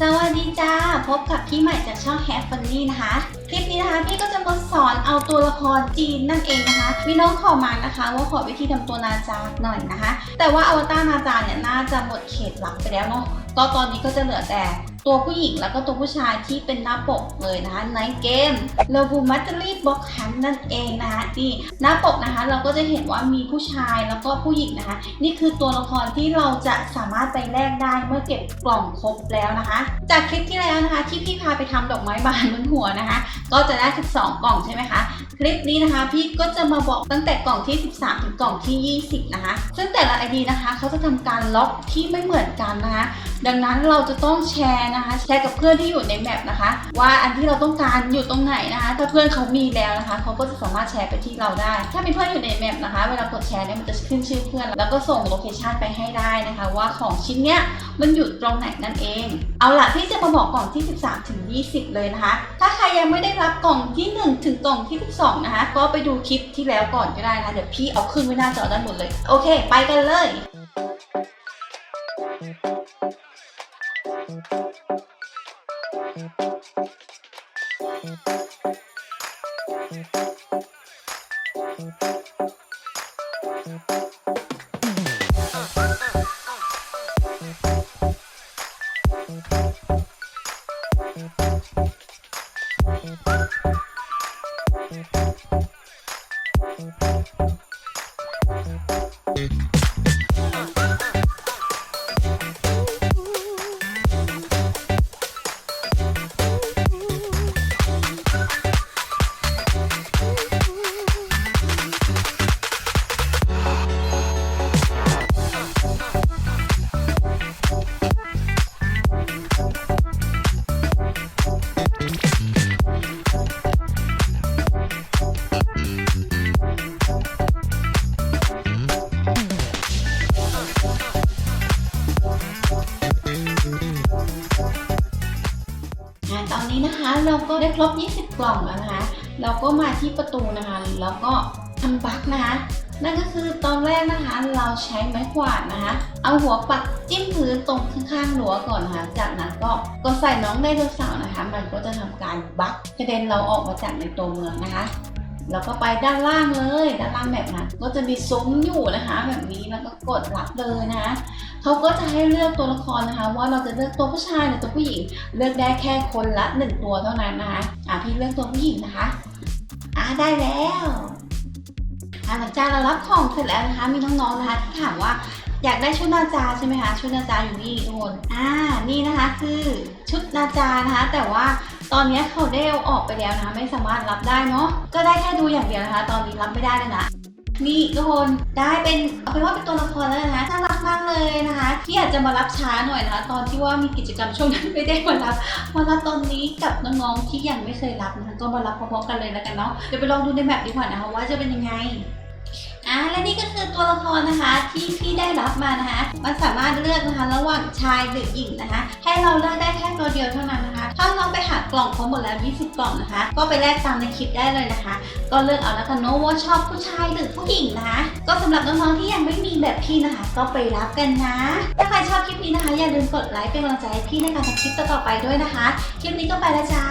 สวัสดีจ้า พบกับพี่ใหม่จากช่อง Hair Funny นะคะ คลิปนี้นะคะพี่ก็จะมาสอนเอาตัวละครจีนนั่นเองนะคะ มีน้องขอมานะคะ ว่าขอวิธีทำตัวนาจาหน่อยนะคะ แต่ว่าอวตารนาจาเนี่ยน่าจะหมดเขตหลักไปแล้วเนาะ ก็ตอนนี้ก็จะเหลือแต่ตัวผู้หญิงแล้วก็ตัวผู้ชายที่เป็นหน้าปกเลยนะคะในเกม l o v u m a t e r y Box Hunt นั่นเองนะคะนี่หน้าปกนะคะเราก็จะเห็นว่ามีผู้ชายแล้วก็ผู้หญิงนะคะ นี่คือตัวละครที่เราจะสามารถไปแลกได้เมื่อเก็บกล่องครบแล้วนะคะ จากคลิปที่แล้วนะคะที่พี่พาไปทำดอกไม้บานบนหัวนะคะ ก็จะได้12กล่องใช่ไหมคะคลิปนี้นะคะ พี่ก็จะมาบอกตั้งแต่กล่องที่ 13 ถึงกล่องที่ 20 นะคะ ซึ่งแต่ละ ID นะคะเขาจะทำการล็อกที่ไม่เหมือนกันนะคะดังนั้นเราจะต้องแชร์นะคะ แชร์กับเพื่อนที่อยู่ในแมปนะคะ ว่าอันที่เราต้องการอยู่ตรงไหนนะคะ ถ้าเพื่อนเขามีแล้วนะคะเขาก็จะสามารถแชร์ไปที่เราได้ ถ้ามีเพื่อนอยู่ในแมปนะคะ เวลากดแชร์เนี่ยมันจะขึ้นชื่อเพื่อน แล้วก็ส่งโลเคชันไปให้ได้นะคะ ว่าของชิ้นเนี้ยมันอยู่ตรงไหนนั่นเอง เอาล่ะที่จะมาบอกกล่องที่ 13 ถึง 20 เลยนะคะ ถ้าใครยังไม่ได้รับกล่องที่ 1 ถึงกล่องที่ 12 นะคะ ก็ไปดูคลิปที่แล้วก่อนก็ได้นะะเดี๋ยวพี่เอาขึ้นไว้หน้าจอด้านบนเลย โอเค ไปกันเลย อ่า เราก็ได้ครบ 20 กล่องแล้วนะคะ เราก็มาที่ประตูนะคะ แล้วก็ทำบั๊กนะคะ นั่นก็คือตอนแรกนะคะ เราใช้ไม้กวาดนะคะ เอาหัวปักจิ้มพื้นตรงข้างๆรั้วก่อนนะคะ จากนั้นก็ก็ใส่น้องไดโนเสาร์นะคะ มันก็จะทำการบั๊กกระเด็นเราออกมาจากในตัวเมืองนะคะ แล้วก็ไปด้านล่างเลย ด้านล่างแบบนั้นก็จะมีซุ้มอยู่นะคะ แบบนี้แล้วก็กดรับเลยนะคะเขาก็จะให้เลือกตัวละครนะคะ ว่าเราจะเลือกตัวผู้ชายหรือตัวผู้หญิง เลือกได้แค่คนละหนึ่งตัวเท่านั้นนะคะอะพี่เลือกตัวผู้หญิงนะคะอะได้แล้วอะหลังจากเรารับของเสร็จแล้วนะคะ มีน้องๆนะคะที่ถามว่า อยากได้ชุดนาจาใช่ไหมคะ ชุดนาจาอยู่นี่ทุกคนอ่า นี่นะคะคือชุดนาจานะคะ แต่ว่าตอนนี้เขาได้เอาออกไปแล้วนะคะ ไม่สามารถรับได้เนาะ ก็ได้แค่ดูอย่างเดียวนะคะ ตอนนี้รับไม่ได้เลยนะนี่ทุกคนได้เป็นเอาเป็นว่าเป็นตัวละครแล้วนะคะน่ารักมากเลยนะคะที่อาจจะมารับช้าหน่อยนะคะ ตอนที่ว่ามีกิจกรรมช่วงนั้นไม่ได้มารับมารับตอนนี้กับน้องๆที่ยังไม่เคยรับนะคะก็มารับพร้อมๆกันเลยแล้วกันเนาะเดี๋ยวไปลองดูในแมปดีกว่านะคะว่าจะเป็นยังไง อะและนี่ก็คือตัวละครนะคะที่พี่ได้รับมานะคะ มันสามารถเลือกนะคะระหว่างชายหรือหญิงนะคะ ให้เราเลือกได้แค่ตัวเดียวเท่านั้นนะคะ ถ้าเราไปหากล่องครบหมดแล้ว 20 กล่องนะคะ ก็ไปแลกตามในคลิปได้เลยนะคะ ก็เลือกเอาแล้วกันเนอะว่าชอบผู้ชายหรือผู้หญิงนะคะ ก็สำหรับน้องๆที่ยังไม่มีแบบพี่นะคะ ก็ไปรับกันนะ ถ้าใครชอบคลิปนี้นะคะอย่าลืมกดไลค์เป็นกำลังใจให้พี่ในการทำคลิปต่อๆไปด้วยนะคะ คลิปนี้ก็ไปแล้วจ้า